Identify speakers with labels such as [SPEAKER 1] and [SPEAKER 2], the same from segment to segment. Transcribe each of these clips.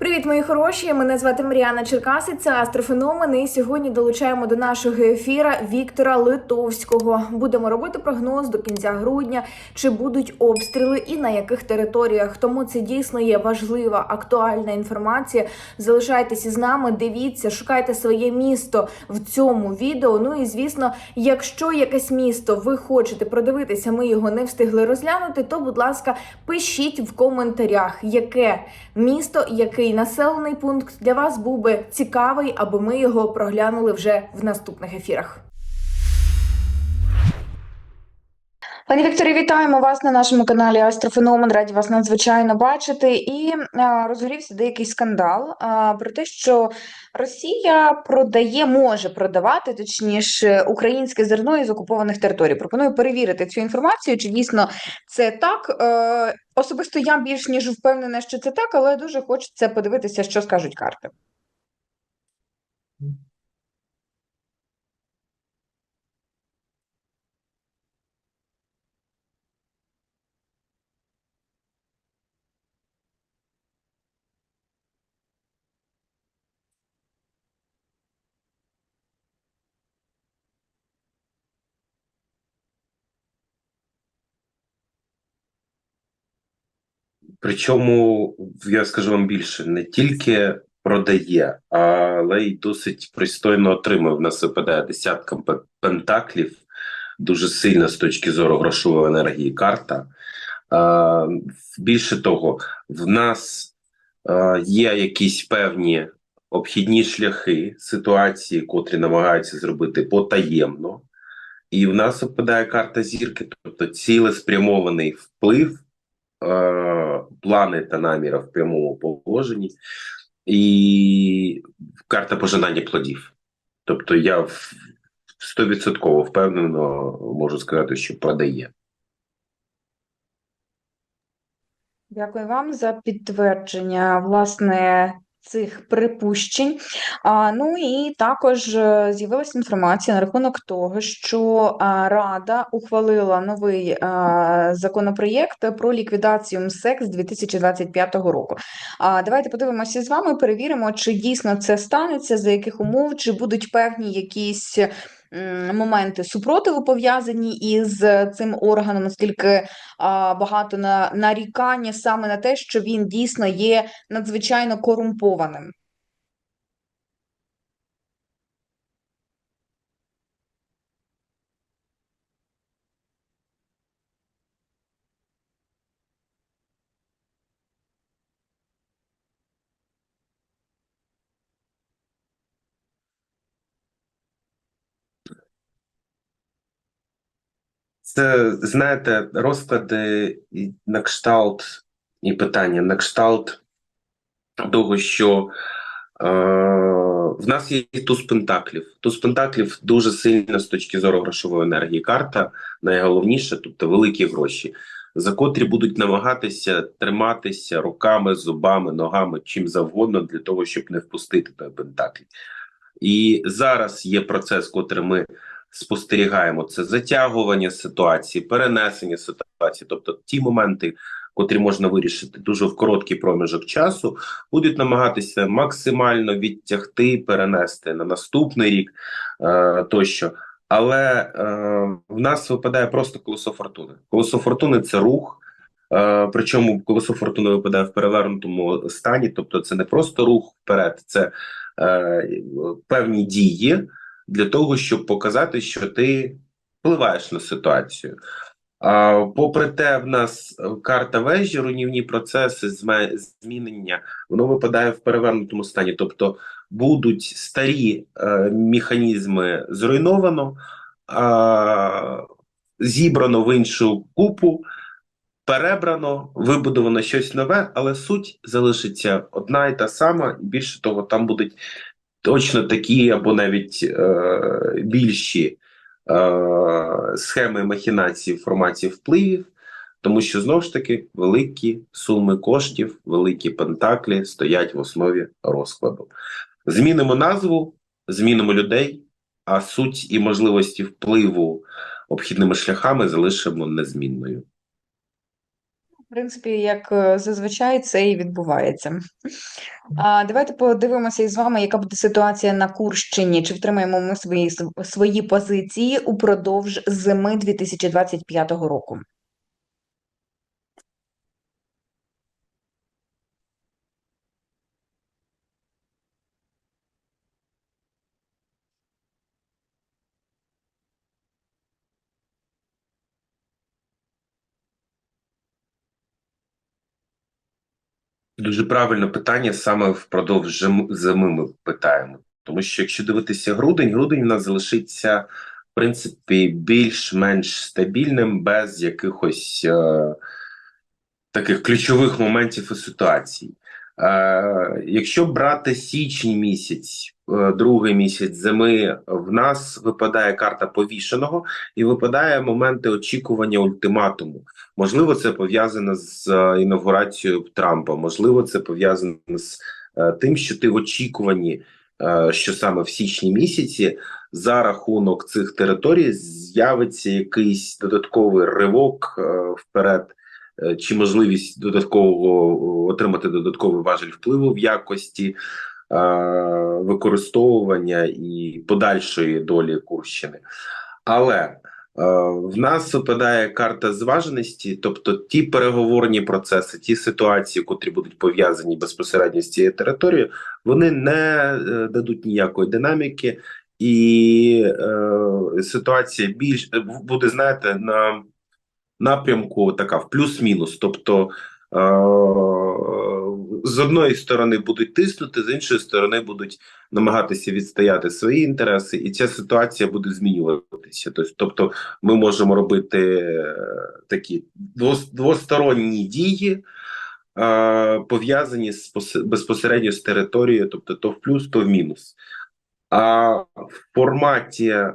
[SPEAKER 1] Привіт, мої хороші! Мене звати Маріана Черкасиця, астрофеномен. І сьогодні долучаємо до нашого ефіра Віктора Литовського. Будемо робити прогноз до кінця грудня, чи будуть обстріли і на яких територіях. Тому це дійсно є важлива актуальна інформація. Залишайтеся із нами, дивіться, шукайте своє місто в цьому відео. Ну і звісно, якщо якесь місто ви хочете продивитися, ми його не встигли розглянути. То, будь ласка, пишіть в коментарях, яке місто, який населений пункт для вас був би цікавий, аби ми його проглянули вже в наступних ефірах. Пані Вікторі, вітаємо вас на нашому каналі Астрофеномен. Раді вас надзвичайно бачити. І розгорівся деякий скандал а, про те, що Росія продає, може продавати, точніше, українське зерно із окупованих територій. Пропоную перевірити цю інформацію, чи дійсно це так. Е, особисто я більш ніж впевнена, що це так, але дуже хочеться подивитися, що скажуть карти.
[SPEAKER 2] Причому я скажу вам більше, не тільки продає, але й досить пристойно отримує. В нас випадає десятка пентаклів, дуже сильна з точки зору грошової енергії карта. Більше того, в нас є якісь певні обхідні шляхи ситуації, котрі намагаються зробити потаємно. І в нас випадає карта зірки, тобто цілеспрямований вплив плани та наміри в прямому положенні, і карта пожинання плодів. Тобто я стовідсотково впевнено можу сказати, що продає.
[SPEAKER 1] Дякую вам за підтвердження власне цих припущень. А, ну і також е, з'явилася інформація на рахунок того, що Рада ухвалила новий а, законопроєкт про ліквідацію МСЕК з 2025 року. А, давайте подивимося з вами, перевіримо, чи дійсно це станеться, за яких умов, чи будуть певні якісь. М, Моменти супротиву пов'язані із цим органом, оскільки багато на нарікання саме на те, що він дійсно є надзвичайно корумпованим.
[SPEAKER 2] Це, знаєте, розклади на кшталт і питання на кшталт того, що е, в нас є туз пентаклів. Туз пентаклів дуже сильна з точки зору грошової енергії. Карта найголовніше, тобто великі гроші, за котрі будуть намагатися триматися руками, зубами, ногами, чим завгодно для того, щоб не впустити той пентакль. І зараз є процес, котрий ми спостерігаємо. Це затягування ситуації, перенесення ситуації, тобто ті моменти, котрі можна вирішити дуже в короткий проміжок часу, будуть намагатися максимально відтягти, перенести на наступний рік е, тощо. Але е, в нас випадає просто колесо фортуни. Колесо фортуни це рух. Е, причому колесо фортуни випадає в перевернутому стані, тобто це не просто рух вперед, це е, певні дії для того, щоб показати, що ти впливаєш на ситуацію. А, попри те, в нас е, карта вежі, руйнівні процеси, змінення, воно випадає в перевернутому стані. Тобто будуть старі е, механізми зруйновано, а, зібрано в іншу купу, перебрано, вибудовано щось нове, але суть залишиться одна і та сама. І більше того, там будуть точно такі або навіть е, більші е, схеми махінації в форматі впливів, тому що знову ж таки великі суми коштів, великі пентаклі стоять в основі розкладу. Змінимо назву, змінимо людей, а суть і можливості впливу обхідними шляхами залишимо незмінною.
[SPEAKER 3] Принципі, як е, зазвичай це і відбувається. А, давайте подивимося із вами, яка буде ситуація на Курщині. Чи втримаємо ми свої, свої позиції упродовж зими 2025 року?
[SPEAKER 2] Дуже правильне питання саме впродовж зими ми питаємо. Тому що якщо дивитися грудень, грудень у нас залишиться в принципі більш-менш стабільним, без якихось е, таких ключових моментів і ситуацій. Е, якщо брати січень місяць, е, другий місяць зими, в нас випадає карта повішеного і випадає моменти очікування ультиматуму. Можливо, це пов'язано з е, інаугурацією Трампа. Можливо, це пов'язано з тим, що ти в очікуванні, що саме в січні місяці за рахунок цих територій з'явиться якийсь додатковий ривок вперед, чи можливість додаткового отримати додатковий важель впливу в якості е, використовування і подальшої долі Курщини. Але е, в нас випадає карта зваженості, тобто ті переговорні процеси, ті ситуації, котрі будуть пов'язані безпосередньо з цією територією, вони не е, дадуть ніякої динаміки, і е, ситуація більш буде, знаєте, на напрямку така в плюс-мінус. Тобто е, з одної сторони будуть тиснути, з іншої сторони будуть намагатися відстояти свої інтереси, і ця ситуація буде змінюватися. Тобто, тобто ми можемо робити е, такі двосторонні дії. е, Пов'язані з пос- безпосередньо з територією, тобто то в плюс, то в мінус. А в форматі е,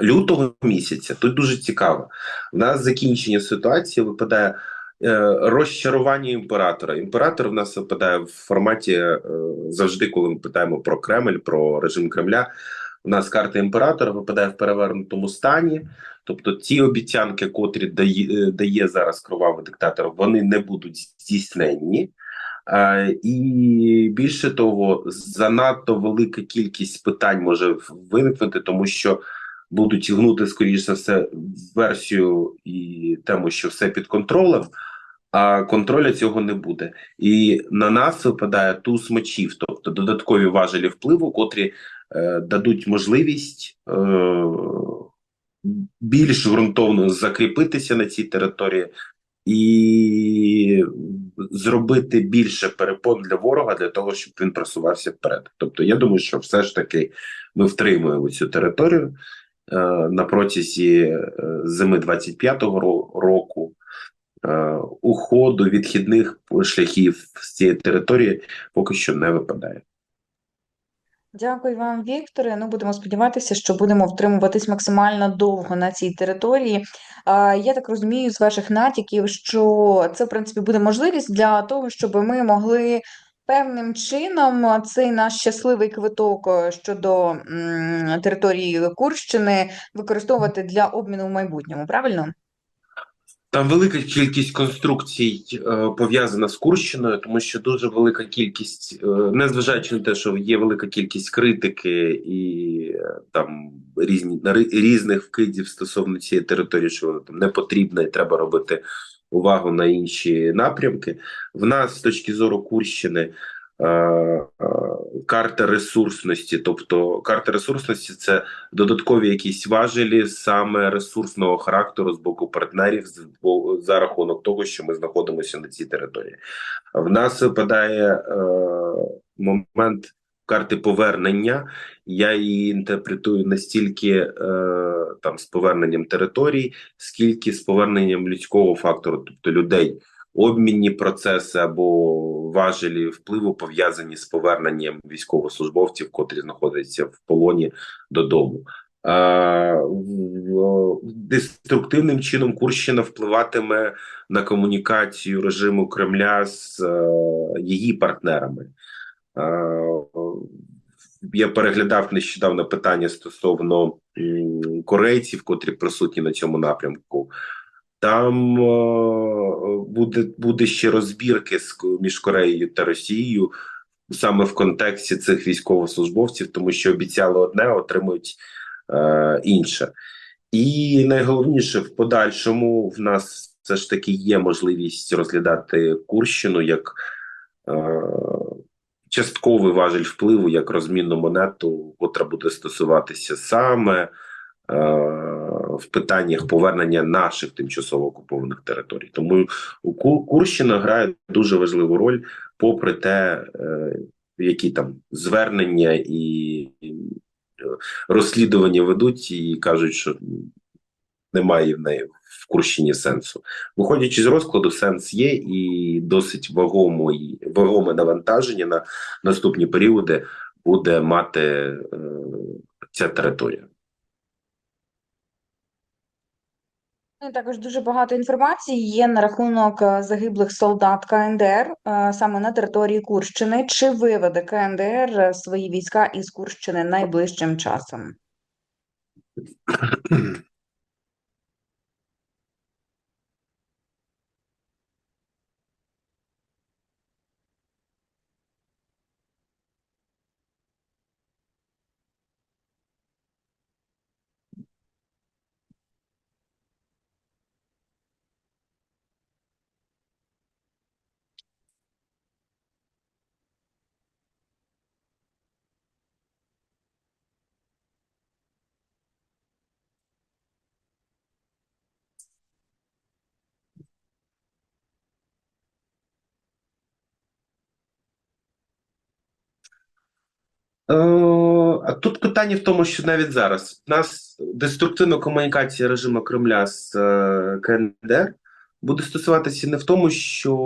[SPEAKER 2] лютого місяця тут дуже цікаво. У нас закінчення ситуації випадає е, розчарування імператора. Імператор в нас випадає в форматі е, завжди, коли ми питаємо про Кремль, про режим Кремля. У нас карта імператора випадає в перевернутому стані. Тобто ті обіцянки, котрі дає, е, дає зараз кровавий диктатор, вони не будуть здійсненні. Е, і більше того, занадто велика кількість питань може виникнути, тому що будуть гнути, скоріш за все, версію і тему, що все під контролем, а контроля цього не буде. І на нас випадає туз мечів, тобто додаткові важелі впливу, котрі е, дадуть можливість е, більш ґрунтовно закріпитися на цій території і зробити більше перепон для ворога для того, щоб він просувався вперед. Тобто, я думаю, що все ж таки ми втримуємо цю територію на протязі е, зими 25-го року. Е, уходу відхідних шляхів з цієї території поки що не випадає.
[SPEAKER 3] Дякую вам, Вікторе. Ну, будемо сподіватися, що будемо втримуватись максимально довго на цій території. Я так розумію з ваших натяків, що це, в принципі, буде можливість для того, щоб ми могли певним чином цей наш щасливий квиток е, щодо м, території Курщини використовувати для обміну в майбутньому, правильно?
[SPEAKER 2] Там велика кількість конструкцій е, пов'язана з Курщиною, тому що дуже велика кількість, е, незважаючи на те, що є велика кількість критики і е, там різні різних вкидів стосовно цієї території, що вона там не потрібна, і треба робити увагу на інші напрямки. В нас з точки зору Курщини. е, е, Карта ресурсності, тобто карта ресурсності це додаткові якісь важелі саме ресурсного характеру з боку партнерів за рахунок того, що ми знаходимося на цій території. В нас випадає е, момент карти повернення. Я її інтерпретую настільки е, там з поверненням територій, скільки з поверненням людського фактору, тобто людей. Обмінні процеси або важелі впливу пов'язані з поверненням військовослужбовців, котрі знаходяться в полоні додому. Деструктивним чином Курщина впливатиме на комунікацію режиму Кремля з е, її партнерами. Я переглядав нещодавно питання стосовно корейців, котрі присутні на цьому напрямку. Там е, буде, буде ще розбірки між Кореєю та Росією саме в контексті цих військовослужбовців, тому що обіцяли одне, отримують е, інше. І найголовніше в подальшому в нас все ж таки є можливість розглядати Курщину як е, частковий важель впливу, як розмінну монету, котра буде стосуватися саме е, в питаннях повернення наших тимчасово окупованих територій. Тому Курщина грає дуже важливу роль, попри те, е, які там звернення і, і е, розслідування ведуть і кажуть, що немає в неї в Курщині сенсу. Виходячи з розкладу, сенс є і досить вагомий, вагоме навантаження на наступні періоди буде мати е, ця територія.
[SPEAKER 3] Ну, також дуже багато інформації є на рахунок е, загиблих солдат КНДР е, саме на території Курщини. Чи виведе КНДР е, свої війська із Курщини найближчим часом?
[SPEAKER 2] А тут питання в тому, що навіть зараз у нас деструктивна комунікація режиму Кремля з е, КНДР буде стосуватися не в тому, що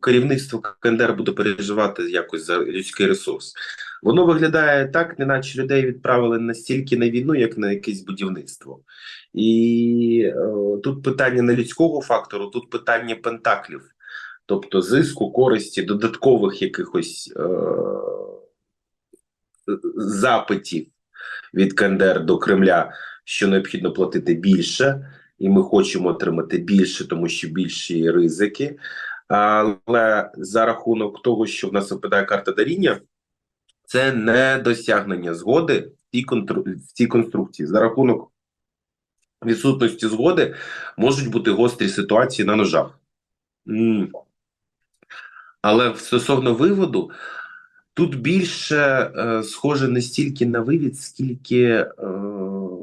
[SPEAKER 2] керівництво КНДР буде переживати якось за людський ресурс. Воно виглядає так, неначе людей відправили настільки на війну, як на якесь будівництво. І е, тут питання не людського фактору, тут питання пентаклів, тобто зиску, користі, додаткових якихось. Е, запитів від КНДР до Кремля, що необхідно платити більше, і ми хочемо отримати більше, тому що більші ризики. Але за рахунок того, що в нас випадає карта даріння, це не досягнення згоди в цій, конструкції. За рахунок відсутності згоди можуть бути гострі ситуації на ножах. Але стосовно виводу, Тут більше е, схоже не стільки на вивід, скільки е,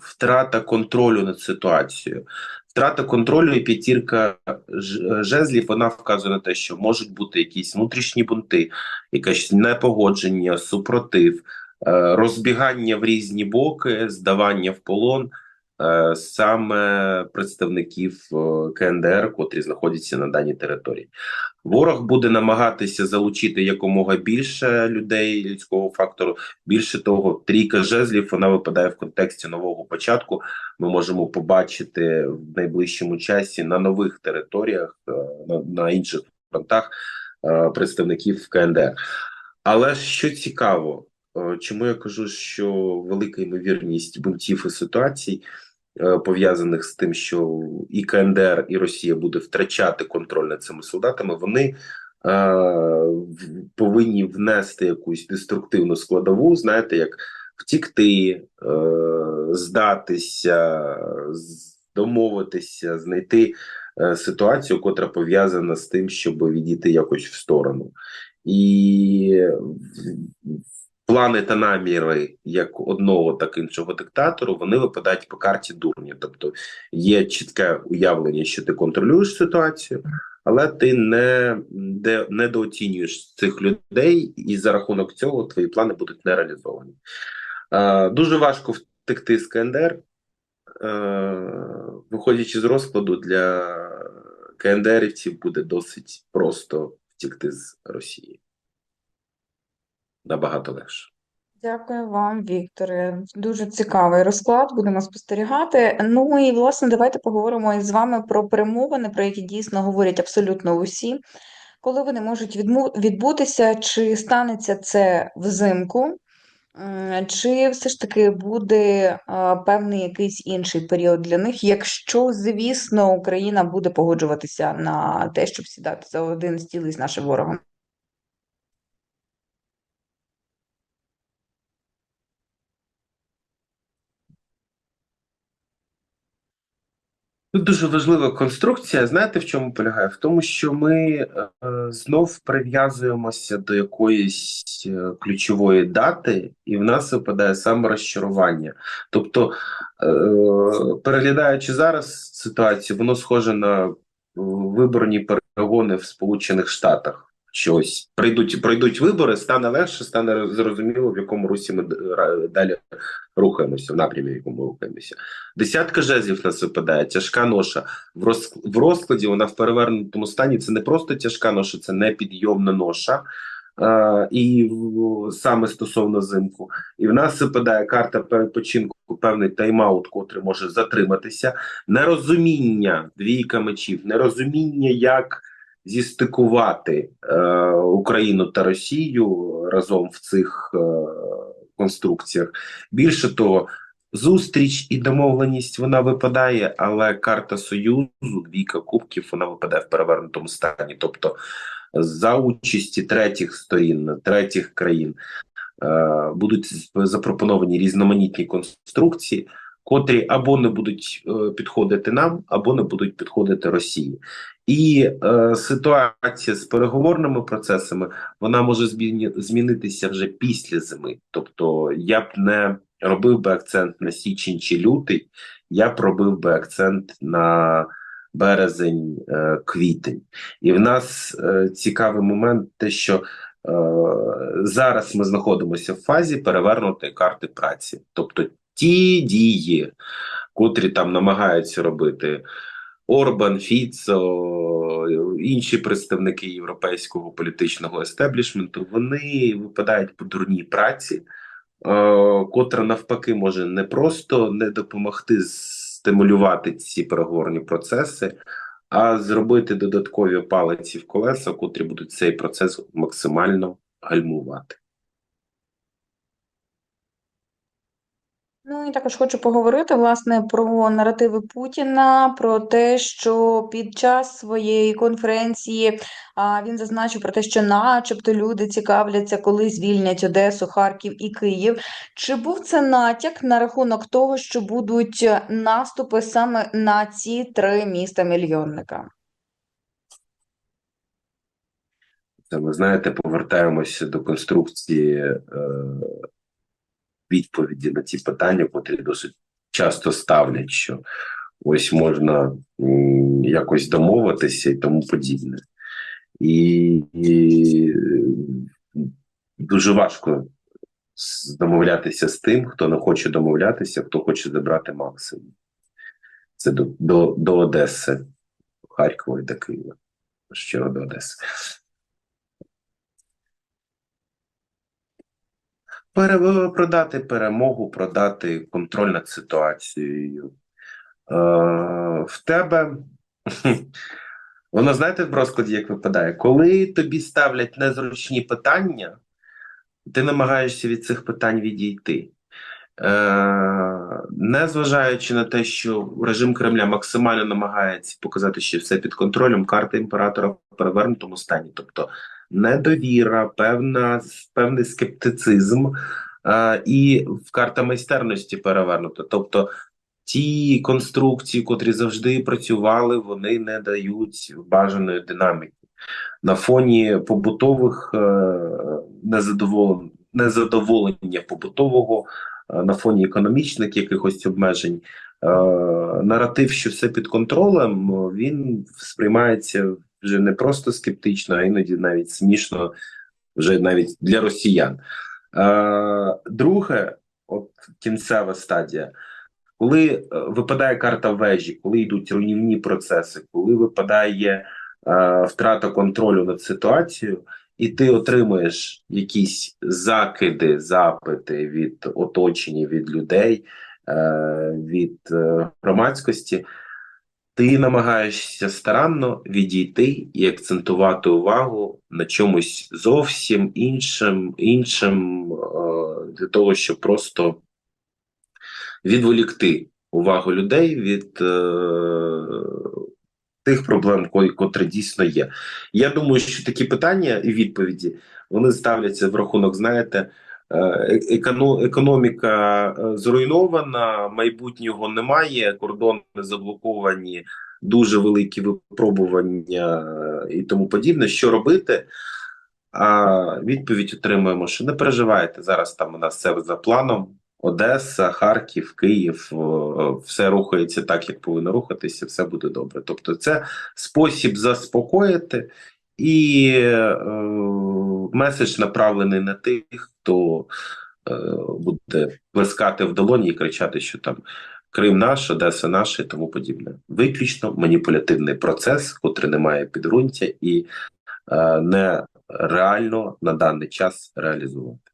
[SPEAKER 2] втрата контролю над ситуацією. Втрата контролю і п'ятірка ж- жезлів вона вказує на те, що можуть бути якісь внутрішні бунти, якесь непогодження, супротив, е, розбігання в різні боки, здавання в полон е, саме представників е, КНДР, котрі знаходяться на даній території. Ворог буде намагатися залучити якомога більше людей людського фактору. Більше того, трійка жезлів вона випадає в контексті нового початку. Ми можемо побачити в найближчому часі на нових територіях, е, на, інших фронтах е, представників КНДР. Але що цікаво, е, чому я кажу, що велика ймовірність бунтів і ситуацій е, пов'язаних з тим, що і КНДР, і Росія буде втрачати контроль над цими солдатами, вони е, повинні внести якусь деструктивну складову, знаєте, як втікти, е, здатися, домовитися, знайти е, ситуацію, котра пов'язана з тим, щоб відійти якось в сторону. І плани та наміри як одного, так іншого диктатору, вони випадають по карті дурня. Тобто є чітке уявлення, що ти контролюєш ситуацію, але ти не де, недооцінюєш цих людей, і за рахунок цього твої плани будуть не реалізовані. Е, дуже важко втекти з КНДР. Е, виходячи з розкладу, для КНДРівців буде досить просто втікти з Росії. Набагато легше.
[SPEAKER 3] Дякую вам, Вікторе. Дуже цікавий розклад, будемо спостерігати. Ну і власне, давайте поговоримо із вами про перемовини, про які дійсно говорять абсолютно усі. Коли вони можуть відбутися, чи станеться це взимку? Чи все ж таки буде певний якийсь інший період для них, якщо, звісно, Україна буде погоджуватися на те, щоб сідати за один стіл із нашим ворогом?
[SPEAKER 2] Тут дуже важлива конструкція. Знаєте, в чому полягає? В тому, що ми е, знов прив'язуємося до якоїсь е, ключової дати, і в нас випадає саморозчарування. Тобто, е, переглядаючи зараз ситуацію, воно схоже на е, виборні перегони в Сполучених Штатах. Щось прийдуть, пройдуть вибори, стане легше, стане зрозуміло, в якому русі ми далі рухаємося, в напрямі, в якому рухаємося. Десятка жезлів нас випадає, тяжка ноша. В, роз, в розкладі вона в перевернутому стані. Це не просто тяжка ноша, це непідйомна ноша. Е, і саме стосовно зимку. І в нас випадає карта перепочинку, певний тайм-аут, котрий може затриматися. Нерозуміння, двійка мечів, нерозуміння, як зістикувати е, Україну та Росію разом в цих е, конструкціях. Більше того, Зустріч і домовленість вона випадає, але карта Союзу, двійка кубків, вона випадає в перевернутому стані. Тобто за участі третіх сторін, третіх країн е, будуть запропоновані різноманітні конструкції, котрі або не будуть е, підходити нам, або не будуть підходити Росії. І е, ситуація з переговорними процесами вона може змінитися вже після зими. Тобто я б не робив би акцент на січень чи лютий, я б робив би акцент на березень, е, квітень. І в нас е, цікавий момент, те, що е, зараз ми знаходимося в фазі перевернутої карти праці, тобто ті дії, котрі там намагаються робити. Орбан, Фіцо, інші представники європейського політичного естеблішменту, вони випадають по дурній праці, е, котра навпаки може не просто не допомогти стимулювати ці переговорні процеси, а зробити додаткові палиці в колеса, котрі будуть цей процес максимально гальмувати.
[SPEAKER 3] Ну і також хочу поговорити власне про наративи Путіна, про те, що під час своєї конференції а, він зазначив про те, що, начебто, люди цікавляться, коли звільнять Одесу, Харків і Київ. Чи був це натяк на рахунок того, що будуть наступи саме на ці три міста мільйонника?
[SPEAKER 2] Це ми знаєте, повертаємося до конструкції е, відповіді на ці питання, котрі досить часто ставлять, що ось можна якось домовитися і тому подібне. І, і е, дуже важко домовлятися з тим, хто не хоче домовлятися, хто хоче забрати максимум. Це до, до, до Одеси, Харкова і до Києва. Щиро до Одеси. Продати перемогу, продати контроль над ситуацією. Е, в тебе воно знаєте в розкладі, як випадає, коли тобі ставлять незручні питання, ти намагаєшся від цих питань відійти. Е, незважаючи на те, що режим Кремля максимально намагається показати, що все під контролем, карта імператора в перевернутому стані, тобто недовіра, певна, певний скептицизм е, і в карта майстерності перевернута. Тобто ті конструкції, котрі завжди працювали, вони не дають бажаної динаміки. На фоні побутових е, незадоволень, незадоволення побутового, е, на фоні економічних якихось обмежень, е, наратив, що все під контролем, він сприймається вже не просто скептично, а іноді навіть смішно, вже навіть для росіян. Е, друге, от кінцева стадія. Коли е, випадає карта вежі, коли йдуть руйнівні процеси, коли випадає е, втрата контролю над ситуацією, і ти отримуєш якісь закиди, запити від оточення, від людей, е, від е, громадськості, ти намагаєшся старанно відійти і акцентувати увагу на чомусь зовсім іншим, іншим е, для того, щоб просто відволікти увагу людей від е, тих проблем, ко- котрі дійсно є. Я думаю, що такі питання і відповіді вони ставляться в рахунок, знаєте, економіка е, зруйнована, майбутнього немає, кордони заблоковані, дуже великі випробування е, і тому подібне. Що робити? А відповідь отримуємо, що не переживайте. Зараз там у нас все за планом. Одеса, Харків, Київ, все рухається так, як повинно рухатися, все буде добре. Тобто, це спосіб заспокоїти, і е, меседж направлений на тих, хто е, буде плескати в долоні і кричати, що там Крим наш, Одеса наша і тому подібне. Виключно маніпулятивний процес, котрий не має підґрунтя і е, не реально на даний час реалізувати.